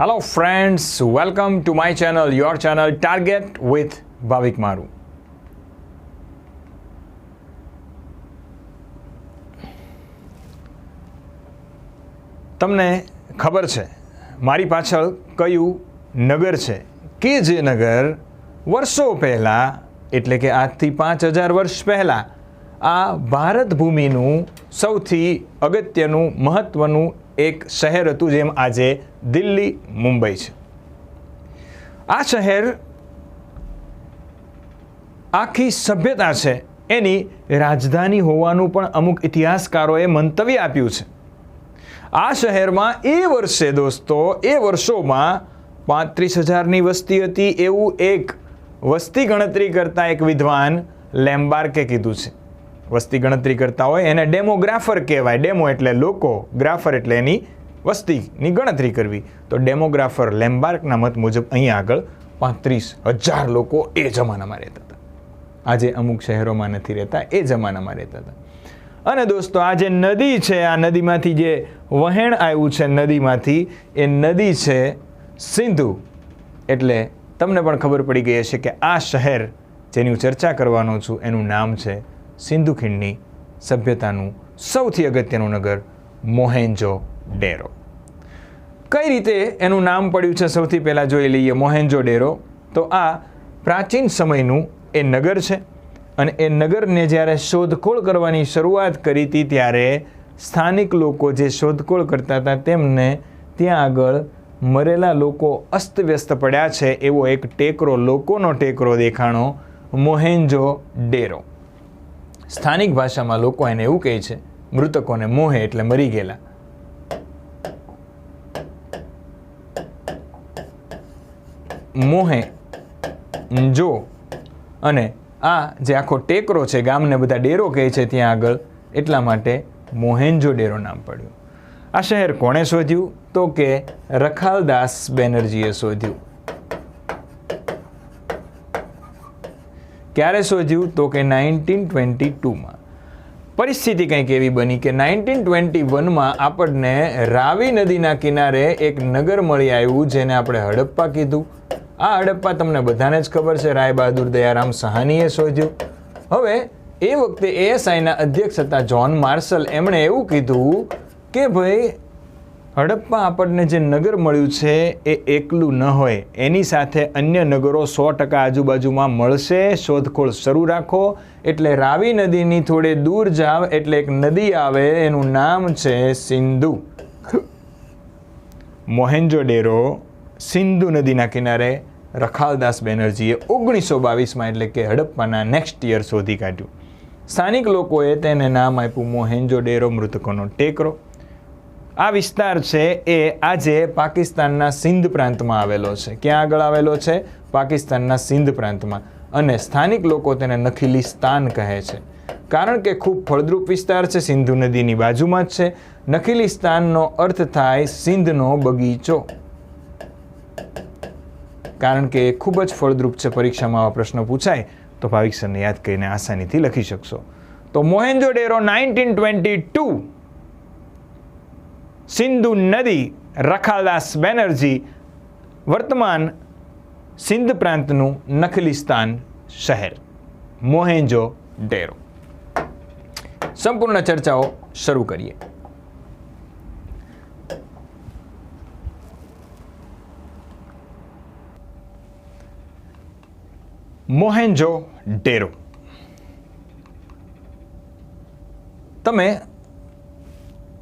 Hello friends welcome to my channel your channel target with Bhavik મારું તમને ખબર છે, મારી પાછળ કયું નગર છે? કે જે નગર વર્ષો પહેલાં, એટલે કે આજથી પાંચ હજાર વર્ષ પહેલાં, આ ભારત ભૂમિનું સૌથી અગત્યનું મહત્ત્વનું એક શહેર હતું જેમ આજે દિલ્હી, મુંબઈ છે. આ શહેર આખી સભ્યતા છે. એની રાજધાની હોવાનું પણ અમુક ઇતિહાસકારોએ મંતવ્ય આપ્યું છે. આ શહેરમાં એ વર્ષે દોસ્તો, એ વર્ષોમાં પાંત્રીસ હજારની વસ્તી હતી એવું એક વસ્તી ગણતરી કરતા એક વિદ્વાન લેમ્બાર્કે કીધું છે. વસ્તી ગણતરી કરતા હોય એને ડેમોગ્રાફર કહેવાય. ડેમો એટલે લોકો, ગ્રાફર એટલે એની વસ્તીની ગણતરી કરવી. તો ડેમોગ્રાફર લેમ્બાર્કના મત મુજબ અહીં આગળ પાંત્રીસ હજાર લોકો એ જમાનામાં રહેતા હતા. આજે અમુક શહેરોમાં નથી રહેતા, એ જમાનામાં રહેતા હતા. અને દોસ્તો, આ જે નદી છે, આ નદીમાંથી જે વહેણ આવ્યું છે નદીમાંથી, એ નદી છે સિંધુ. એટલે તમને પણ ખબર પડી ગઈ હશે કે આ શહેર જેની હું ચર્ચા કરવાનો છું, એનું નામ છે સિંધુ ખીણની સભ્યતાનું સૌથી અગત્યનું નગર મોહેન્જો ડેરો. કઈ રીતે એનું નામ પડ્યું છે? સૌથી પહેલાં જોઈ લઈએ મોહેન્જો ડેરો. તો આ પ્રાચીન સમયનું એ નગર છે અને એ નગરને જ્યારે શોધખોળ કરવાની શરૂઆત કરી હતી ત્યારે સ્થાનિક લોકો જે શોધખોળ કરતા હતા તેમને ત્યાં આગળ મરેલા લોકો અસ્તવ્યસ્ત પડ્યા છે એવો એક ટેકરો, લોકોનો ટેકરો દેખાણો મોહેન્જો ડેરો. સ્થાનિક ભાષામાં લોકો એને એવું કહે છે, મૃતકોને મોહે એટલે મરી ગયેલા. મોહે, જો, અને આ જે આખો ટેકરો છે, ગામને બધા ડેરો કહે છે ત્યાં આગળ, એટલા માટે મોહેન્જો ડેરો નામ પડ્યું. આ શહેર કોણે શોધ્યું? તો કે રખાલદાસ બેનર્જીએ શોધ્યું. ક્યારે શોધ્યું? તો કે નાઇન્ટીન ટ્વેન્ટી ટુમાં. પરિસ્થિતિ કંઈક એવી બની કે નાઇન્ટીન ટ્વેન્ટી વનમાં આપણને રાવી નદીના કિનારે એક નગર મળી આવ્યું, જેને આપણે હડપ્પા કીધું. આ હડપ્પા તમને બધાને જ ખબર છે, રાય બહાદુર દયારામ સહાનીએ શોધ્યું. હવે, એ વખતે એએસઆઈના અધ્યક્ષ હતા જ્હોન માર્શલ એમણે એવું કીધું કે ભાઈ હડપ્પા આપણને જે નગર મળ્યું છે એ એકલું ન હોય. એની સાથે અન્ય નગરો સો ટકા આજુબાજુમાં મળશે. શોધખોળ શરૂ રાખો. એટલે રાવી નદીની થોડે દૂર જાવ એટલે એક નદી આવે. એનું નામ છે સિંધુ. મોહેન્જો ડેરો સિંધુ નદીના કિનારે રખાલદાસ બેનર્જીએ ઓગણીસો બાવીસમાં એટલે કે હડપ્પાના નેક્સ્ટ યર શોધી કાઢ્યું. સ્થાનિક લોકોએ તેને નામ આપ્યું મોહેન્જો ડેરો મૃતકોનો ટેકરો. આ વિસ્તાર છે એ આજે પાકિસ્તાનના સિંધ પ્રાંતમાં આવેલો છે. ક્યાં આગળ આવેલો છે? પાકિસ્તાનના સિંધ પ્રાંતમાં. અને સ્થાનિક લોકો તેને નખીલિસ્તાન કહે છે. કારણ કે ખૂબ ફળદ્રુપ વિસ્તાર છે, સિંધુ નદીની બાજુમાં જ છે. નખીલિસ્તાનનો અર્થ થાય સિંધનો બગીચો. કારણ કે એ ખૂબ જ ફળદ્રુપ છે, પરીક્ષામાં આવા પ્રશ્ન પૂછાય તો ભાવિક સરને યાદ કરીને આસાનીથી લખી શકશો. તો Mohenjo Daro nineteen twenty two Sindhu નદી રખાલદાસ બેનર્જી, વર્તમાન સિંધ પ્રાંતનું નખલિસ્તાન શહેર. મોહેન્જો ડેરો. સંપૂર્ણ ચર્ચાઓ શરૂ કરીએ. મોહેન્જો ડેરો. તમે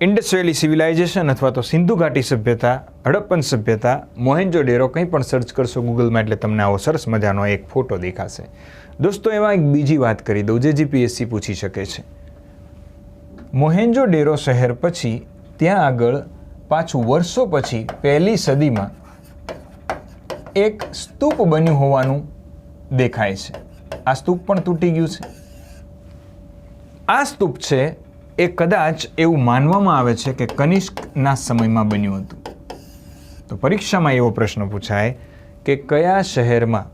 ઇન્ડસ વેલી સિવિલાઇઝેશન અથવા તો સિંધુ ઘાટી સભ્યતા, હડપ્પન સભ્યતા, મોહેન્જો ડેરો કંઈ પણ સર્ચ કરશો ગૂગલમાં એટલે તમને આવો સરસ મજાનો એક ફોટો દેખાશે. દોસ્તો, એમાં એક બીજી વાત કરી દઉં, જે જીપીએસસી પૂછી શકે છે. મોહેન્જો ડેરો શહેર પછી, ત્યાં આગળ, પાછું વર્ષો પછી, પહેલી સદીમાં, એક સ્તૂપ બન્યું હોવાનું દેખાય છે. આ સ્તૂપ પણ તૂટી ગયું છે. આ સ્તૂપ છે એ કદાચ એવું માનવામાં આવે છે કે કનિષ્કના સમયમાં બન્યું હતું. તો પરીક્ષામાં એવો પ્રશ્ન પૂછાય કે કયા શહેરમાં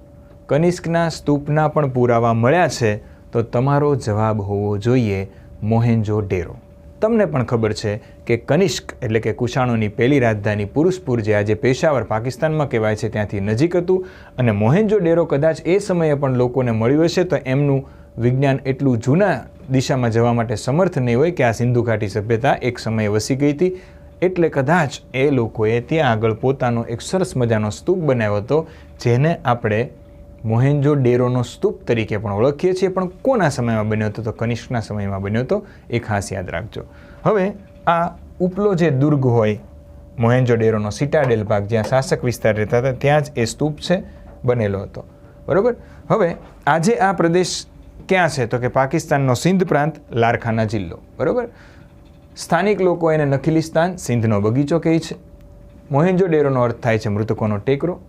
કનિષ્કના સ્તૂપના પણ પુરાવા મળ્યા છે, તો તમારો જવાબ હોવો જોઈએ મોહેન્જો ડેરો. તમને પણ ખબર છે કે કનિષ્ક એટલે કે કુશાણોની પહેલી રાજધાની પુરુષપુર જે આજે પેશાવર પાકિસ્તાનમાં કહેવાય છે, ત્યાંથી નજીક હતું અને મોહેન્જો ડેરો કદાચ એ સમયે પણ લોકોને મળ્યું હશે, તો એમનું વિજ્ઞાન એટલું જૂના દિશામાં જવા માટે સમર્થ નહીં હોય કે આ સિંધુ ઘાટી સભ્યતા એક સમયે વસી ગઈ હતી, એટલે કદાચ એ લોકોએ ત્યાં આગળ પોતાનો એક સરસ મજાનો સ્તૂપ બનાવ્યો હતો, જેને આપણે મોહેન્જો ડેરોનો સ્તૂપ તરીકે પણ ઓળખીએ છીએ. પણ કોના સમયમાં બન્યો હતો તો કનિષ્કના સમયમાં બન્યો હતો એ ખાસ યાદ રાખજો. હવે આ ઉપલો જે દુર્ગ હોય, મોહેન્જો ડેરોનો સિટાડેલ ભાગ, જ્યાં શાસક વિસ્તાર રહેતા હતા, ત્યાં જ એ સ્તૂપ છે, બનેલો હતો. બરાબર? હવે આજે આ પ્રદેશ ક્યાં છે? તો કે પાકિસ્તાનનો સિંધ પ્રાંત, લારખાના જિલ્લો. બરાબર? સ્થાનિક લોકો એને નખીલિસ્તાન સિંધનો બગીચો કહે છે. મોહેન્જો ડેરોનો અર્થ થાય છે મૃતકોનો ટેકરો.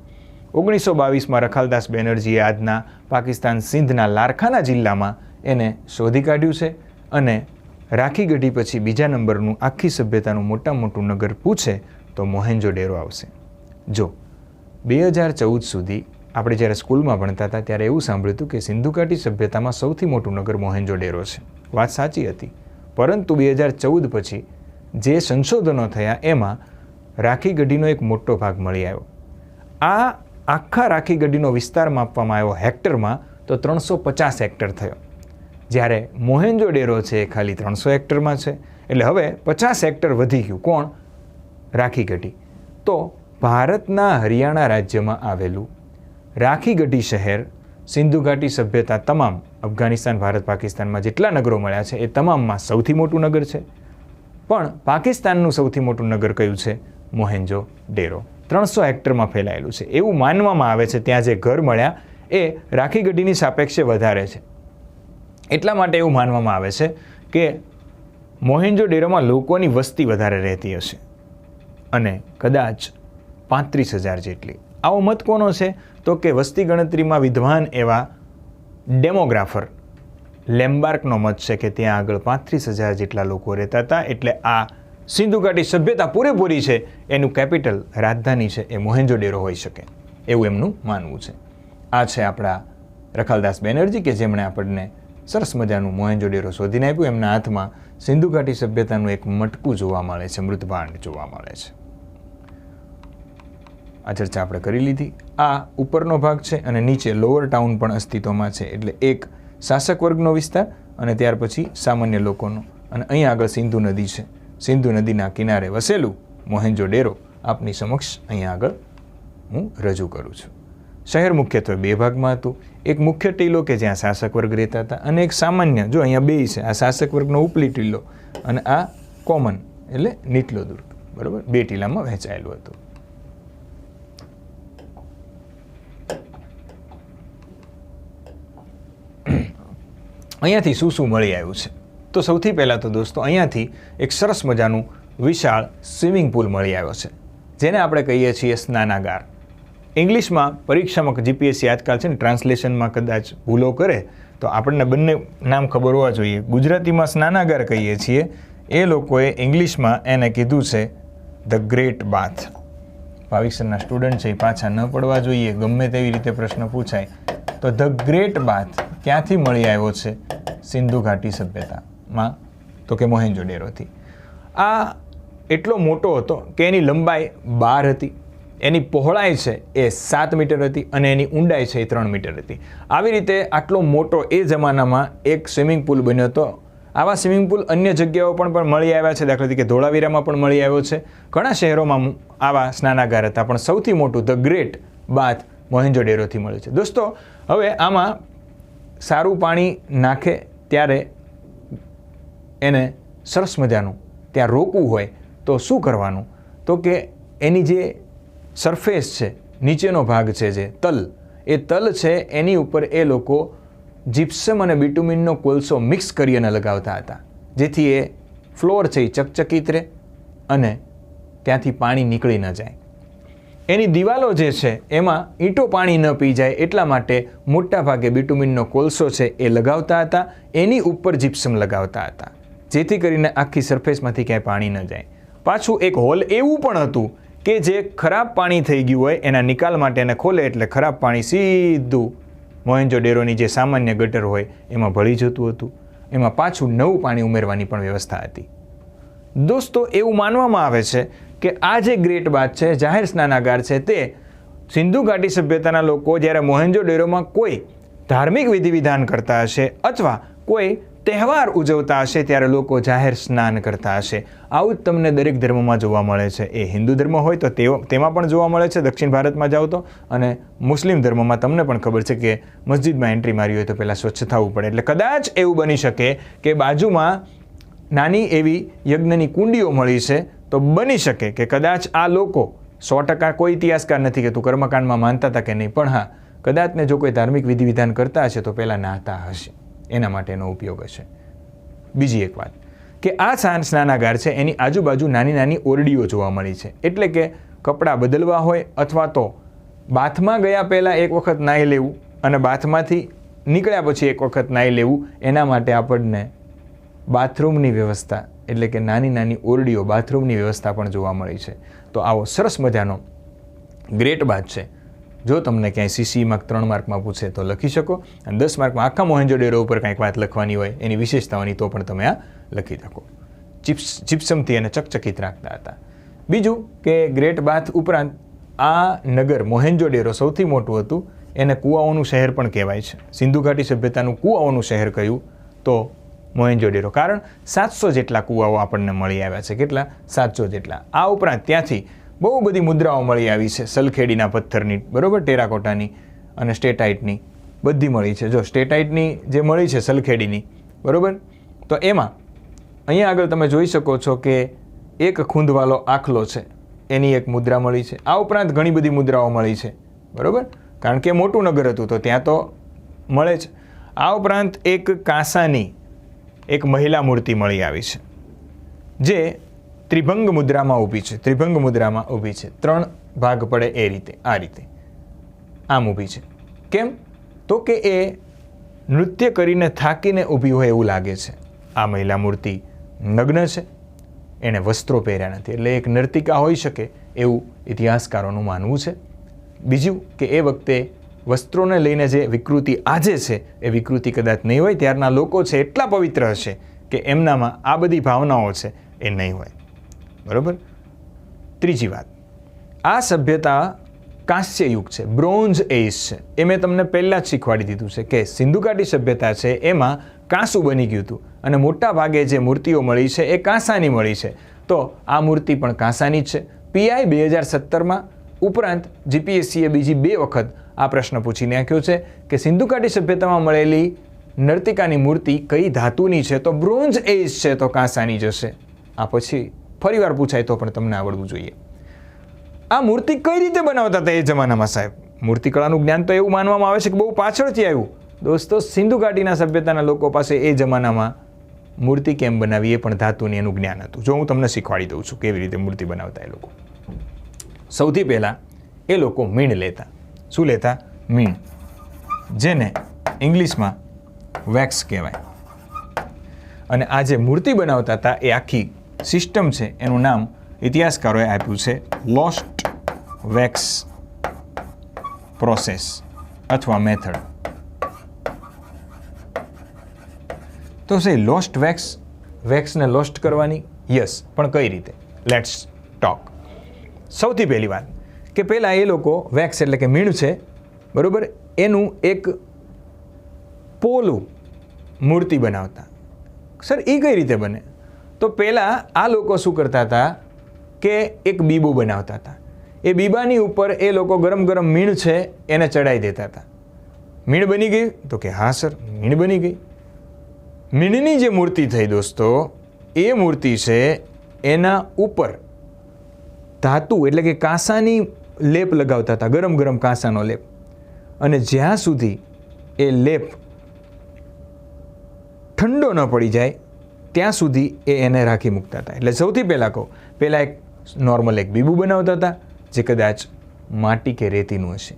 ઓગણીસો બાવીસમાં રખાલદાસ બેનર્જીએ આજના પાકિસ્તાન સિંધના લારખાના જિલ્લામાં એને શોધી કાઢ્યું છે અને રાખી ગઢી પછી બીજા નંબરનું આખી સભ્યતાનું મોટા મોટું નગર પૂછે તો મોહેન્જો ડેરો આવશે. જો, બે હજાર ચૌદ સુધી આપણે જ્યારે સ્કૂલમાં ભણતા હતા ત્યારે એવું સાંભળ્યું હતું કે સિંધુ ઘાટી સભ્યતામાં સૌથી મોટું નગર મોહેન્જો ડેરો છે. વાત સાચી હતી. પરંતુ બે હજાર ચૌદ પછી જે સંશોધનો થયા એમાં રાખી ગઢીનો એક મોટો ભાગ મળી આવ્યો. આ આખા રાખી ગઢીનો વિસ્તાર માપવામાં આવ્યો હેક્ટરમાં તો ત્રણસો પચાસ હેક્ટર થયો. જ્યારે મોહેન્જો ડેરો છે એ ખાલી ત્રણસો હેક્ટરમાં છે. એટલે હવે પચાસ હેક્ટર વધી ગયું. કોણ? રાખી ગઢી. તો ભારતના હરિયાણા રાજ્યમાં આવેલું રાખી ગઢી શહેર, સિંધુ ઘાટી સભ્યતા તમામ અફઘાનિસ્તાન, ભારત, પાકિસ્તાનમાં જેટલા નગરો મળ્યા છે એ તમામમાં સૌથી મોટું નગર છે. પણ પાકિસ્તાનનું સૌથી મોટું નગર કયું છે? મોહેન્જો ડેરો. ત્રણસો હેક્ટરમાં ફેલાયેલું છે. એવું માનવામાં આવે છે ત્યાં જે ઘર મળ્યા એ રાખી ગઢીની સાપેક્ષે વધારે છે. એટલા માટે એવું માનવામાં આવે છે કે મોહેન્જો ડેરોમાં લોકોની વસ્તી વધારે રહેતી હશે. અને કદાચ પાંત્રીસ હજાર જેટલી. આવો મત કોનો છે? તો કે વસ્તી ગણતરીમાં વિદ્વાન એવા ડેમોગ્રાફર. લેમ્બાર્કનો મત છે કે ત્યાં આગળ પાંત્રીસ હજાર જેટલા લોકો રહેતા હતા, એટલે આ સિંધુ ઘાટી સભ્યતા પૂરેપૂરી છે, એનું કેપિટલ રાજધાની છે, એ મોહેન્જો ડેરો હોઈ શકે, એવું એમનું માનવું છે. આ છે આપણા રખાલદાસ બેનર્જી કે જેમણે આપણને સરસ મજાનું મોહેન્જો ડેરો શોધીને આપ્યું, એમના હાથમાં સિંધુ ઘાટી સભ્યતાનું એક મટકું જોવા મળે છે, મૃતભાંડ જોવા મળે છે. આ ચર્ચા આપણે કરી લીધી. આ ઉપરનો ભાગ છે અને નીચે લોઅર ટાઉન પણ અસ્તિત્વમાં છે. એટલે એક શાસક વર્ગનો વિસ્તાર અને ત્યાર પછી સામાન્ય લોકોનો. અને અહીં આગળ સિંધુ નદી છે. સિંધુ નદીના કિનારે વસેલું મોહેન્જો ડેરો આપની સમક્ષ અહીંયા આગળ હું રજૂ કરું છું. શહેર મુખ્યત્વે બે ભાગમાં હતું. એક મુખ્ય ટીલો કે જ્યાં શાસક વર્ગ રહેતા હતા અને એક સામાન્ય, જો અહીંયા બે છે, આ શાસક વર્ગનો ઉપલી ટીલો અને આ કોમન, એટલે નીટલો દુર્ગ બરાબર? બે ટીલામાં વહેંચાયેલું હતું. અહીંયાથી શું શું મળી આવ્યું છે? તો સૌથી પહેલાં તો દોસ્તો, અહીંયાથી એક સરસ મજાનું વિશાળ સ્વિમિંગ પુલ મળી આવ્યો છે, જેને આપણે કહીએ છીએ સ્નાનાગાર. ઇંગ્લિશમાં પરીક્ષામાં જીપીએસસી આજકાલ છે ને ટ્રાન્સલેશનમાં કદાચ ભૂલો કરે, તો આપણને બંને નામ ખબર હોવા જોઈએ. ગુજરાતીમાં સ્નાનાગાર કહીએ છીએ. એ લોકોએ ઇંગ્લિશમાં એને કીધું છે, ધ ગ્રેટ બાથ. ભાવિકસરના સ્ટુડન્ટ છે, એ પાછા ન પડવા જોઈએ, ગમે તેવી રીતે પ્રશ્ન પૂછાય, તો ધ ગ્રેટ બાથ ક્યાંથી મળી આવ્યો છે? સિંધુ ઘાટી સભ્યતામાં. તો કે મોહેન્જો ડેરોથી. આ એટલો મોટો હતો કે એની લંબાઈ બાર હતી. એની પહોળાઈ છે એ સાત મીટર હતી અને એની ઊંડાઈ છે એ ત્રણ મીટર હતી. આવી રીતે આટલો મોટો એ જમાનામાં એક સ્વિમિંગ પુલ બન્યો હતો આવા સ્વિમિંગ પુલ અન્ય જગ્યાઓ પણ પણ મળી આવ્યા છે. દાખલા તરીકે ધોળાવીરામાં પણ મળી આવ્યો છે. ઘણા શહેરોમાં આવા સ્નાનાગાર હતા, પણ સૌથી મોટું ધ ગ્રેટ બાથ મોહેન્જો ડેરોથી મળે છે. દોસ્તો, હવે આમાં સારું પાણી નાખે ત્યારે એને સરસ મજાનું ત્યાં રોકવું હોય તો શું કરવાનું? તો કે એની જે સરફેસ છે, નીચેનો ભાગ છે જે તલ, એ તલ છે એની ઉપર એ લોકો જીપ્સમ અને બિટુમિનનો કોલસો મિક્સ કરી અને લગાવતા હતા. જેથી એ ફ્લોર છે એ ચકચકિત રહે અને ત્યાંથી પાણી નીકળી ન જાય. એની દિવાલો જે છે એમાં ઈંટો પાણી ન પી જાય એટલા માટે મોટા ભાગે બિટુમિનનો કોલસો છે એ લગાવતા હતા. એની ઉપર જીપ્સમ લગાવતા હતા. જેથી કરીને આખી સરફેસમાંથી ક્યાંય પાણી ન જાય. પાછું એક હોલ એવું પણ હતું કે જે ખરાબ પાણી થઈ ગયું હોય એના નિકાલ માટે એને ખોલે એટલે ખરાબ પાણી સીધું મોહેન્જો ડેરોની જે સામાન્ય ગટર હોય, એમાં ભળી જતું હતું. એમાં પાછું નવું પાણી ઉમેરવાની પણ વ્યવસ્થા હતી. દોસ્તો, એવું માનવામાં આવે છે કે આ જે ગ્રેટ બાથ છે, જાહેર સ્નાનાગાર છે, તે સિંધુ ઘાટી સભ્યતાના લોકો જ્યારે મોહેન્જો ડેરોમાં કોઈ ધાર્મિક વિધિ વિધાન કરતા હશે અથવા કોઈ તહેવાર ઉજવતા હશે ત્યારે લોકો જાહેર સ્નાન કરતા હશે. આવું જ તમને દરેક ધર્મમાં જોવા મળે છે. એ હિન્દુ ધર્મ હોય તો તેઓ, તેમાં પણ જોવા મળે છે. દક્ષિણ ભારતમાં જાઓ તો અને મુસ્લિમ ધર્મમાં તમને પણ ખબર છે કે મસ્જિદમાં એન્ટ્રી મારી હોય તો પહેલાં સ્વચ્છ થવું પડે. એટલે કદાચ એવું બની શકે કે બાજુમાં નાની એવી યજ્ઞની કુંડીઓ મળી છે તો બની શકે કે કદાચ આ લોકો સો ટકા કોઈ ઇતિહાસકાર નથી કે તું કર્મકાંડમાં માનતા હતા કે નહીં. પણ હા કદાચ ને જો કોઈ ધાર્મિક વિધિ વિધાન કરતા હશે તો પહેલાં નાહતા હશે. એના માટેનો ઉપયોગ હશે. બીજી એક વાત, કે આ સ્નાન સ્નાનાગાર છે, એની આજુબાજુ નાની નાની ઓરડીઓ જોવા મળી છે. એટલે કે કપડાં બદલવા હોય અથવા તો બાથમાં ગયા પહેલાં એક વખત નાહી લેવું અને બાથમાંથી નીકળ્યા પછી એક વખત નાહી લેવું, એના માટે આપણને બાથરૂમની વ્યવસ્થા, એટલે કે નાની નાની ઓરડીઓ બાથરૂમની વ્યવસ્થા પણ જોવા મળી છે. તો આવો સરસ મજાનો ગ્રેટ બાથ છે. જો તમને ક્યાંય સીસીમાં ત્રણ માર્કમાં પૂછે તો લખી શકો. અને દસ માર્કમાં આખા મોહેન્જો ડેરો ઉપર કાંઈક વાત લખવાની હોય, એની વિશેષતાઓની તો પણ તમે આ લખી શકો. ચિપ્સ ચિપ્સમથી એને ચકચકિત રાખતા હતા. બીજું કે ગ્રેટ બાથ ઉપરાંત આ નગર મોહેન્જો ડેરો સૌથી મોટું હતું. એને કૂવાઓનું શહેર પણ કહેવાય છે. સિંધુ ઘાટી સભ્યતાનું કુવાઓનું શહેર કહ્યું તો મોહેન્જો ડેરો કારણ સાતસો જેટલા કૂવાઓ આપણને મળી આવ્યા છે. કેટલા? સાતસો જેટલા. આ ઉપરાંત ત્યાંથી બહુ બધી મુદ્રાઓ મળી આવી છે. સલખેડીના પથ્થરની, બરોબર? ટેરાકોટાની અને સ્ટેટાઇટની બધી મળી છે. જો સ્ટેટાઇટની જે મળી છે, સલખેડીની, બરાબર? તો એમાં અહીંયા આગળ તમે જોઈ શકો છો કે એક ખૂંદવાલો આખલો છે. એની એક મુદ્રા મળી છે. આ ઉપરાંત ઘણી બધી મુદ્રાઓ મળી છે. બરાબર? કારણ કે મોટું નગર હતું, તો ત્યાં તો મળે જ. આ ઉપરાંત એક કાંસાની એક મહિલા મૂર્તિ મળી આવી છે. જે ત્રિભંગ મુદ્રામાં ઊભી છે. ત્રિભંગ મુદ્રામાં ઊભી છે. ત્રણ ભાગ પડે એ રીતે, આ રીતે. આમ ઊભી છે. કેમ? તો કે એ નૃત્ય કરીને થાકીને ઊભી હોય એવું લાગે છે. આ મહિલા મૂર્તિ નગ્ન છે. એણે વસ્ત્રો પહેર્યા નથી. એટલે એક નર્તિકા હોઈ શકે એવું ઇતિહાસકારોનું માનવું છે. બીજું કે એ વખતે વસ્ત્રોને લઈને જે વિકૃતિ આજે છે, એ વિકૃતિ કદાચ નહીં હોય, ત્યારના લોકો છે એટલા પવિત્ર હશે કે એમનામાં આ બધી ભાવનાઓ છે એ નહીં હોય. બરોબર? ત્રીજી વાત. આ સભ્યતા કાંસ્ય યુગ છે, બ્રોન્ઝ એજ છે. એ મેં તમને પહેલાં જ શીખવાડી દીધું છે કે સિંધુકાટી સભ્યતા છે, એમાં કાંસું બની ગયું હતું. અને મોટા ભાગે જે મૂર્તિઓ મળી છે, એ કાંસાની મળી છે. તો આ મૂર્તિ પણ કાંસાની જ છે. પીઆઈ બે હજાર સત્તરમાં ઉપરાંત જીપીએસસીએ બીજી બે વખત આ પ્રશ્ન પૂછી નાખ્યો છે કે સિંધુકાટી સભ્યતામાં મળેલી નર્તિકાની મૂર્તિ કઈ ધાતુની છે? તો બ્રોન્ઝ એજ છે, તો કાંસાની જશે આ પછી ફરીવાર પૂછાય તો પણ તમને આવડવું જોઈએ. આ મૂર્તિ કઈ રીતે બનાવતા હતા એ જમાનામાં સાહેબ? મૂર્તિકળાનું જ્ઞાન તો એવું માનવામાં આવે છે કે બહુ પાછળથી આવ્યું. દોસ્તો, સિંધુ ઘાટીના સભ્યતાના લોકો પાસે એ જમાનામાં મૂર્તિ કેમ બનાવી એ પણ ધાતુની એનું જ્ઞાન હતું. જો હું તમને શીખવાડી દઉં છું કેવી રીતે મૂર્તિ બનાવતા એ લોકો. સૌથી પહેલાં એ લોકો મીણ લેતા. શું લેતા? મીણ. જેને ઇંગ્લિશમાં વેક્સ કહેવાય. અને આ જે મૂર્તિ બનાવતા હતા એ આખી સિસ્ટમ છે, એનું નામ ઇતિહાસકારોએ આપ્યું છે લોસ્ટ વેક્સ પ્રોસેસ અથવા મેથડ તો સે લોસ્ટ વેક્સ વેક્સને લોસ્ટ કરવાની? યસ પણ કઈ રીતે? લેટ્સ ટોક સૌથી પહેલી વાત, કે પહેલાં એ લોકો વેક્સ એટલે કે મીણ છે, બરાબર? એનું એક પોલું મૂર્તિ બનાવતા. સર એ કઈ રીતે બને? તો પહેલાં આ લોકો શું કરતા હતા કે એક બીબો બનાવતા હતા. એ બીબાની ઉપર એ લોકો ગરમ ગરમ મીણ છે એને ચડાવી દેતા હતા. મીણ બની ગઈ? તો કે હા સર, મીણ બની ગઈ. મીણની જે મૂર્તિ થઈ દોસ્તો, એ મૂર્તિ છે એના ઉપર ધાતુ એટલે કે કાંસાની લેપ લગાવતા હતા, ગરમ ગરમ કાંસાનો લેપ. અને જ્યાં સુધી એ લેપ ઠંડો ન પડી જાય ત્યાં સુધી એ એને રાખી મૂકતા હતા. એટલે સૌથી પહેલાં કહું, પહેલાં એક નોર્મલ એક બીબું બનાવતા હતા, જે કદાચ માટી કે રેતીનું હશે.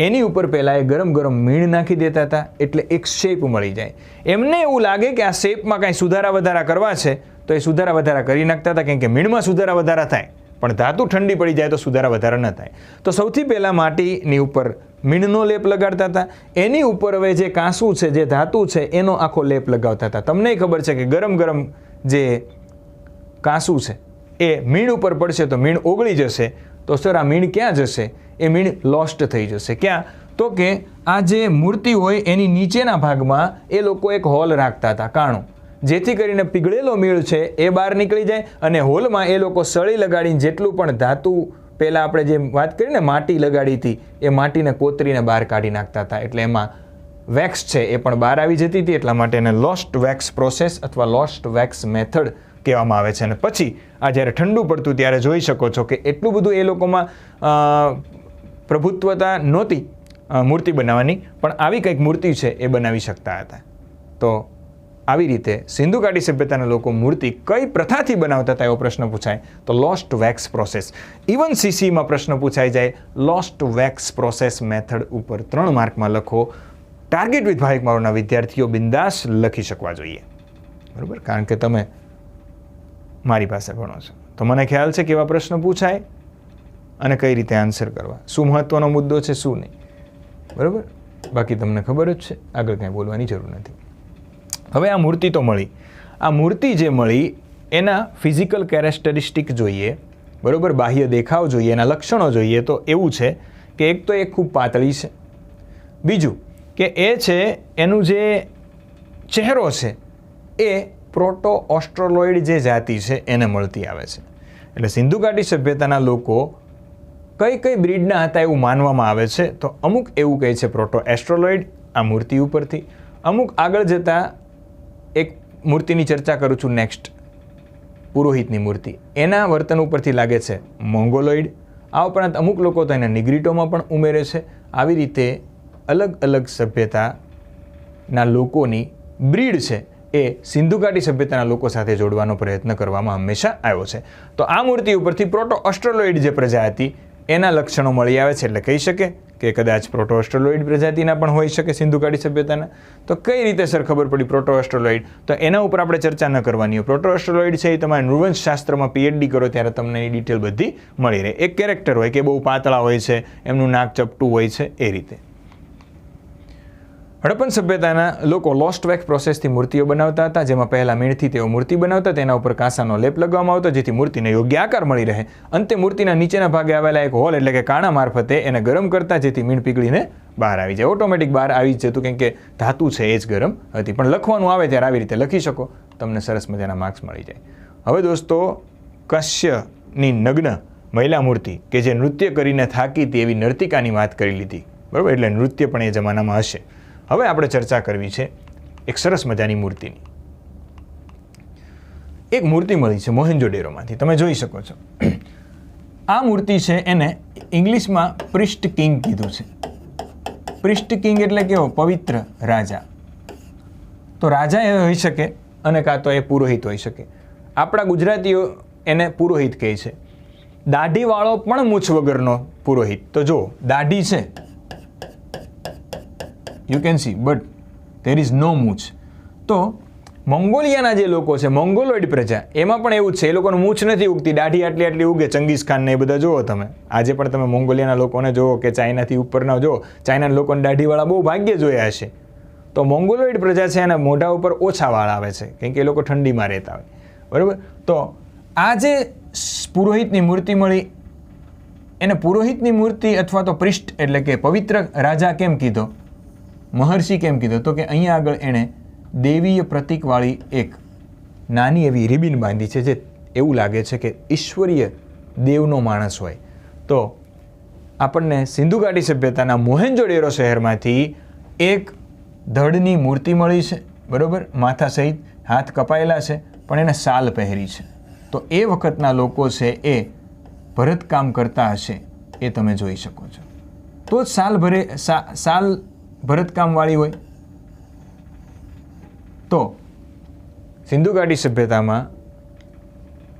એની ઉપર પહેલાં એ ગરમ ગરમ મીણ નાખી દેતા હતા, એટલે એક શેપ મળી જાય. એમને એવું લાગે કે આ શેપમાં કાંઈ સુધારા વધારા કરવા છે, તો એ સુધારા વધારા કરી નાખતા હતા કેમ કે મીણમાં સુધારા વધારા થાય. પણ ધાતુ ઠંડી પડી જાય તો સુધારા વધારા ન થાય. તો સૌથી પહેલાં માટીની ઉપર મીણનો લેપ લગાડતા હતા. એની ઉપર હવે જે કાંસુ છે, જે ધાતુ છે, એનો આખો લેપ લગાવતા હતા. તમને ખબર છે કે ગરમ ગરમ જે કાંસુ છે, એ મીણ ઉપર પડશે તો મીણ ઓગળી જશે. તો સર, આ મીણ ક્યાં જશે? એ મીણ લોસ્ટ થઈ જશે. ક્યાં? તો કે આ જે મૂર્તિ હોય, એની નીચેના ભાગમાં એ લોકો એક હોલ રાખતા હતા, કાણું. જેથી કરીને પીગળેલો મીળ છે, એ બહાર નીકળી જાય અને હોલમાં એ લોકો સળી લગાડીને જેટલું પણ ધાતુ પહેલાં આપણે જે વાત કરીને માટી લગાડી હતી, એ માટીને કોતરીને બહાર કાઢી નાખતા હતા. એટલે એમાં વેક્સ છે, એ પણ બહાર આવી જતી હતી, એટલા માટે એને લોસ્ટ વેક્સ પ્રોસેસ અથવા લોસ્ટ વેક્સ મેથડ કહેવામાં આવે છે. અને પછી, આ જ્યારે ઠંડુ પડતું ત્યારે જોઈ શકો છો કે એટલું બધું એ લોકોમાં પ્રભુત્વતા નહોતી મૂર્તિ બનાવવાની, પણ આવી કંઈક મૂર્તિ છે, એ બનાવી શકતા હતા. તો આવી રીતે સિંધુ ઘાટી સભ્યતાના લોકો મૂર્તિ કઈ પ્રથાથી બનાવતા હતા એવો પ્રશ્ન પૂછાય? તો લોસ્ટ વેક્સ પ્રોસેસ ઇવન સીસીમાં પ્રશ્ન પૂછાઈ જાય લોસ્ટ વેક્સ પ્રોસેસ મેથડ ઉપર ત્રણ માર્કમાં લખો. ટાર્ગેટ વિથ ભાવિક મારોના વિદ્યાર્થીઓ બિંદાસ લખી શકવા જોઈએ. બરાબર? કારણ કે તમે મારી પાસે ભણો છો. તો મને ખ્યાલ છે કેવા પ્રશ્ન પૂછાય? અને કઈ રીતે આન્સર કરવા? શું મહત્વનો મુદ્દો છે, શું નહીં? બરાબર? બાકી તમને ખબર જ છે. આગળ કાંઈ બોલવાની જરૂર નથી. હવે આ મૂર્તિ તો મળી. આ મૂર્તિ જે મળી, એના ફિઝિકલ કેરેક્ટરિસ્ટિક જોઈએ, બરાબર, બાહ્ય દેખાવ જોઈએ, એના લક્ષણો જોઈએ, તો એવું છે કે એક તો એ ખૂબ પાતળી છે. બીજું કે એ છે, એનું જે ચહેરો છે, એ પ્રોટો ઓસ્ટ્રોલોઇડ જે જાતિ છે, એને મળતી આવે છે. એટલે સિંધુ ઘાટી સભ્યતાના લોકો કઈ કઈ બ્રીડના હતા એવું માનવામાં આવે છે, તો અમુક એવું કહે છે પ્રોટો એસ્ટ્રોલોઇડ આ મૂર્તિ ઉપરથી. અમુક આગળ જતાં એક મૂર્તિની ચર્ચા કરું છું નેક્સ્ટ. પુરોહિતની મૂર્તિ. એના વર્તન ઉપરથી લાગે છે મોંગોલોઇડ. આ ઉપરાંત અમુક લોકો તો એને નિગ્રીટોમાં પણ ઉમેરે છે. આવી રીતે અલગ અલગ સભ્યતાના લોકોની બ્રીડ છે એ સિંધુ ઘાટી સભ્યતાના લોકો સાથે જોડવાનો પ્રયત્ન કરવામાં હંમેશા આવ્યો છે. તો આ મૂર્તિ ઉપરથી પ્રોટો ઓસ્ટ્રોલોઇડ જે પ્રજા હતી, એના લક્ષણો મળી આવે છે એટલે કહી શકે કે કદાચ પ્રોટો ઓસ્ટ્રોલોઇડ પ્રજાતિના પણ હોઈ શકે સિંધુ ઘાટી સભ્યતાના. તો કઈ રીતે સર ખબર પડી પ્રોટો ઓસ્ટ્રોલોઇડ તો એના ઉપર આપણે ચર્ચા ન કરવાની હોય. પ્રોટો ઓસ્ટ્રોલોઇડ છે એ તમારે નૃવંશ શાસ્ત્રમાં પીએચડી કરો ત્યારે તમને એની ડિટેલ બધી મળી રહે. એક કેરેક્ટર હોય કે બહુ પાતળા હોય છે, એમનું નાક ચપટું હોય છે, એ રીતે. હડપ્પન સભ્યતાના લોકો લોસ્ટ વેક પ્રોસેસથી મૂર્તિઓ બનાવતા હતા, જેમાં પહેલા મીણથી તેઓ મૂર્તિ બનાવતા, તેના ઉપર કાંસાનો લેપ લગાવવામાં આવતો, જેથી મૂર્તિને યોગ્ય આકાર મળી રહે. અંતે મૂર્તિના નીચેના ભાગે આવેલા એક હોલ એટલે કે કાણા મારફતે એને ગરમ કરતા, જેથી મીણ પીગળીને બહાર આવી જાય. ઓટોમેટિક બહાર આવી જતું, કેમ કે ધાતુ છે એ જ ગરમ હતી. પણ લખવાનું આવે ત્યારે આવી રીતે લખી શકો, તમને સરસ મજાના માર્ક્સ મળી જાય. હવે દોસ્તો કશ્યની નગ્ન મહિલા મૂર્તિ કે જે નૃત્ય કરીને થાકી હતી એવી નર્તિકાની વાત કરી લીધી. બરાબર? એટલે નૃત્ય પણ એ જમાનામાં હશે. હવે આપણે ચર્ચા કરવી છે એક સરસ મજાની મૂર્તિની. એક મૂર્તિ મળી છે મોહેન્જો ડેરોમાંથી. તમે જોઈ શકો છો. આ મૂર્તિ છે એને ઇંગ્લિશમાં પ્રિસ્ટ કિંગ કીધું છે. પ્રિસ્ટ કિંગ એટલે કેવો? પવિત્ર રાજા. તો રાજા એ હોઈ શકે અને કાં તો એ પુરોહિત હોઈ શકે. આપણા ગુજરાતીઓ એને પુરોહિત કહે છે. દાઢીવાળો પણ મૂછ વગરનો પુરોહિત. તો જો દાઢી છે. You can see but there is no મૂછ તો મોંગોલિયાના જે લોકો છે, મોંગોલોઇડ પ્રજા, એમાં પણ એવું જ છે, એ લોકોનું મૂછ નથી ઉગતી, દાઢી આટલી આટલી ઉગે, ચંગીઝ ખાનને એ બધા જુઓ તમે. આજે પણ તમે મોંગોલિયાના લોકોને જુઓ કે ચાઇનાથી ઉપરના જુઓ, ચાઇનાના લોકોને દાઢીવાળા બહુ ભાગ્ય જોયા હશે. તો મોંગોલોઇડ પ્રજા છે, એના મોઢા ઉપર ઓછા વાળ આવે છે, કેમ કે એ લોકો ઠંડીમાં રહેતા હોય. બરાબર? તો આ જે પુરોહિતની મૂર્તિ મળી, એને પુરોહિતની મૂર્તિ અથવા તો પૃષ્ઠ એટલે કે પવિત્ર રાજા કેમ કીધો? મહર્ષિ કેમ કીધો તો કે અહીંયા આગળ એણે દેવીય પ્રતીકવાળી એક નાની એવી રિબિન બાંધી છે જે એવું લાગે છે કે ઈશ્વરીય દેવનો માણસ હોય. તો આપણને સિંધુ ઘાટી સભ્યતાના મોહેન્જો-ડેરો શહેરમાંથી એક ધડની મૂર્તિ મળી છે, બરાબર? માથા સહિત હાથ કપાયેલા છે, પણ એને સાલ પહેરી છે. તો એ વખતના લોકો છે એ ભરતકામ કરતા હશે, એ તમે જોઈ શકો છો. તો જ શાલ ભરે શાલ ભરતકામવાળી હોય. તો સિંધુ ઘાટી સભ્યતામાં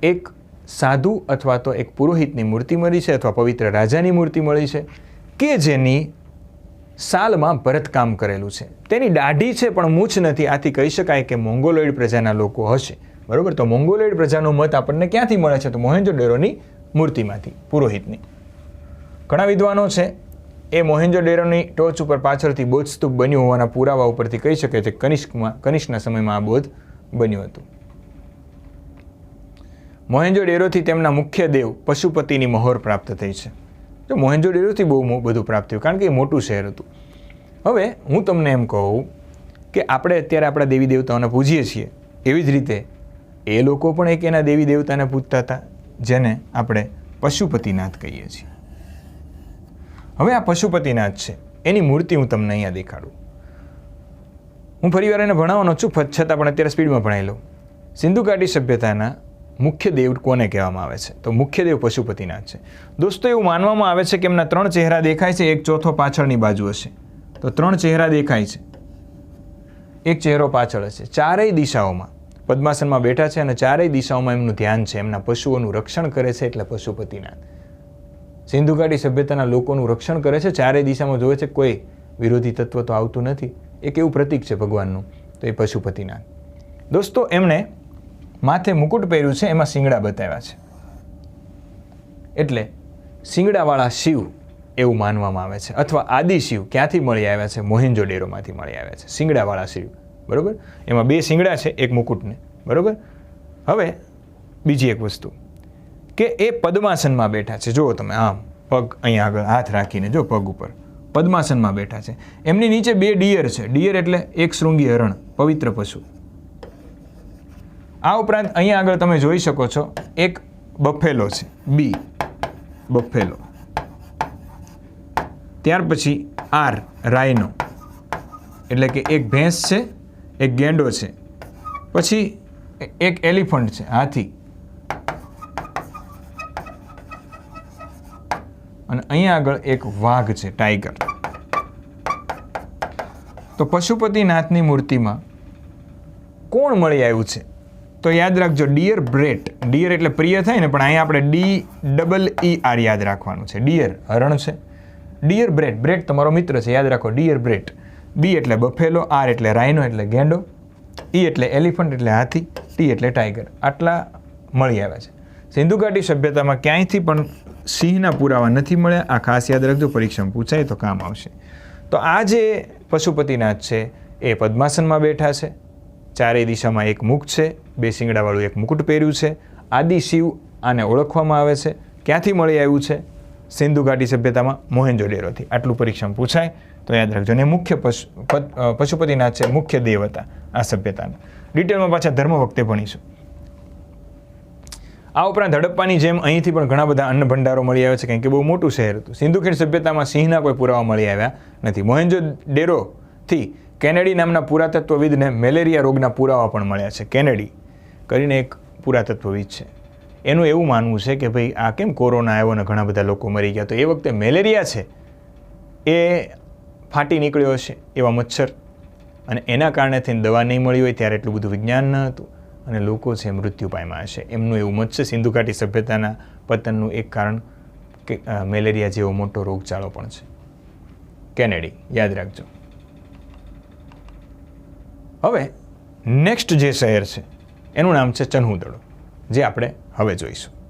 એક સાધુ અથવા તો એક પુરોહિતની મૂર્તિ મળી છે અથવા પવિત્ર રાજાની મૂર્તિ મળી છે કે જેની સાલમાં ભરતકામ કરેલું છે. તેની દાઢી છે પણ મૂછ નથી. આથી કહી શકાય કે મોંગોલોઇડ પ્રજાના લોકો હશે. બરાબર? તો મોંગોલોઇડ પ્રજાનો મત આપણને ક્યાંથી મળે છે? તો મોહેન્જો ડેરોની મૂર્તિમાંથી, પુરોહિતની. ઘણા વિદ્વાનો છે એ મોહેન્જો ડેરોની ટોચ ઉપર પાછળથી બોધસ્તૂપ બન્યું હોવાના પુરાવા ઉપરથી કહી શકે છે કનિષ્કમાં કનિષ્કના સમયમાં આ બોધ બન્યું હતું. મોહેન્જો ડેરોથી તેમના મુખ્ય દેવ પશુપતિની મહોર પ્રાપ્ત થઈ છે. તો મોહેન્જો ડેરોથી બહુ બધું પ્રાપ્ત થયું, કારણ કે એ મોટું શહેર હતું. હવે હું તમને એમ કહું કે આપણે અત્યારે આપણા દેવી દેવતાઓને પૂજીએ છીએ. એવી જ રીતે એ લોકો પણ એક એના દેવી દેવતાને પૂજતા હતા, જેને આપણે પશુપતિનાથ કહીએ છીએ. હવે આ પશુપતિનાથ છે. એની મૂર્તિ હું તમને અહીંયા દેખાડું. હું ફરીવાર એને ભણાવવાનો છું છતાં પણ અત્યારે સ્પીડમાં ભણાવી લઉં. સિંધુ ઘાટી સભ્યતાના મુખ્ય દેવ કોને કહેવામાં આવે છે? તો મુખ્ય દેવ પશુપતિનાથ છે. દોસ્તો, એવું માનવામાં આવે છે કે એમના ત્રણ ચહેરા દેખાય છે, એક ચોથો પાછળની બાજુ હશે. તો ત્રણ ચહેરા દેખાય છે. એક ચહેરો પાછળ હશે. ચારેય દિશાઓમાં, પદ્માસનમાં બેઠા છે અને ચારેય દિશાઓમાં એમનું ધ્યાન છે. એમના પશુઓનું રક્ષણ કરે છે એટલે પશુપતિનાથ સિંધુ ઘાટી સભ્યતાના લોકોનું રક્ષણ કરે છે. ચારેય દિશામાં જોવે છે કોઈ વિરોધી તત્વ તો આવતું નથી. એક એવું પ્રતીક છે ભગવાનનું, તો એ પશુપતિનાથ દોસ્તો, એમણે માથે મુકુટ પહેર્યું છે, એમાં શિંગડા બતાવ્યા છે. એટલે શિંગડાવાળા શિવ એવું માનવામાં આવે છે. અથવા આદિ શિવ ક્યાંથી મળી આવ્યા છે? મોહિંજો ડેરોમાંથી મળી આવ્યા છે. શિંગડાવાળા શિવ. બરાબર? એમાં બે શિંગડા છે, એક મુકુટને. બરાબર? હવે બીજી એક વસ્તુ. કે એ પદ્માસનમાં બેઠા છે. જુઓ તમે, આમ, પગ અહીંયા આગળ હાથ રાખીને, જો પગ ઉપર, પદ્માસનમાં બેઠા છે. એમની નીચે બે ડિયર છે. ડિયર એટલે એક શૃંગી હરણ, પવિત્ર પશુ. આ ઉપરાંત અહીંયા આગળ તમે જોઈ શકો છો, એક બફેલો છે. B, buffalo. ત્યાર પછી આર, રાયનો. એટલે કે એક ભેંસ છે, એક ગેંડો છે. પછી એક એલિફન્ટ છે, હાથી. અહીંયા આગળ એક વાઘ છે ટાઈગર તો પશુપતિનાથની મૂર્તિમાં કોણ મળી આવ્યું છે? તો યાદ રાખજો ડિયર બ્રેટ ડિયર એટલે પ્રિય થાય ને, પણ અહીંયા આપણે ડી ડબલ ઈ આર યાદ રાખવાનું છે. ડિયર હરણ છે. ડિયર બ્રેટ બ્રેટ તમારો મિત્ર છે, યાદ રાખો ડિયર બ્રેટ બી એટલે બફેલો આર એટલે રાયનો એટલે ગેંડો. ઈ એટલે એલિફન્ટ એટલે હાથી. ટી એટલે ટાઈગર આટલા મળી આવ્યા છે. સિંધુ ઘાટી સભ્યતામાં ક્યાંયથી પણ સિંહના પુરાવા નથી મળ્યા, આ ખાસ યાદ રાખજો, પરીક્ષામાં પૂછાય તો કામ આવશે. તો આ જે પશુપતિનાથ છે, એ પદ્માસનમાં બેઠા છે. ચારેય દિશામાં એક મુખ છે, બે શિંગડાવાળું એક મુકુટ પહેર્યું છે. આદિ શિવ આને ઓળખવામાં આવે છે. ક્યાંથી મળી આવ્યું છે? સિંધુ ઘાટી સભ્યતામાં મોહેન્જો ડેરોથી. આટલું પરીક્ષામાં પૂછાય તો યાદ રાખજો. અને મુખ્ય પશુ પશુપતિનાથ છે, મુખ્ય દેવ હતા આ સભ્યતાના. ડિટેલમાં પાછા ધર્મ વખતે ભણીશું. આ ઉપરાંત હડપ્પાની જેમ અહીંથી પણ ઘણા બધા અન્ન ભંડારો મળી આવ્યા છે, કારણ કે બહુ મોટું શહેર હતું. સિંધુ ખીણ સભ્યતામાં સિંહના કોઈ પુરાવા મળી આવ્યા નથી. મોહેન્જો ડેરોથી કેનેડી નામના પુરાતત્વવિદને મેલેરિયા રોગના પુરાવા પણ મળ્યા છે. કેનેડી કરીને એક પુરાતત્વવિદ છે. એનું એવું માનવું છે કે ભાઈ, આ કેમ કોરોના આવ્યો ને ઘણા બધા લોકો મરી ગયા? તો એ વખતે મેલેરિયા છે. એ ફાટી નીકળ્યો હશે એવા મચ્છર. અને એના કારણે થઈને દવા નહીં મળી હોય ત્યારે એટલું બધું વિજ્ઞાન ન હતું. અને લોકો છે મૃત્યુ પામ્યા હશે. એમનું એવું મત છે, સિંધુ ઘાટી સભ્યતાના પતનનું એક કારણ કે મેલેરિયા જેવો મોટો રોગચાળો પણ છે. કેનેડી, યાદ રાખજો. હવે, નેક્સ્ટ જે શહેર છે, એનું નામ છે ચન્હુદડો, જે આપણે હવે જોઈશું.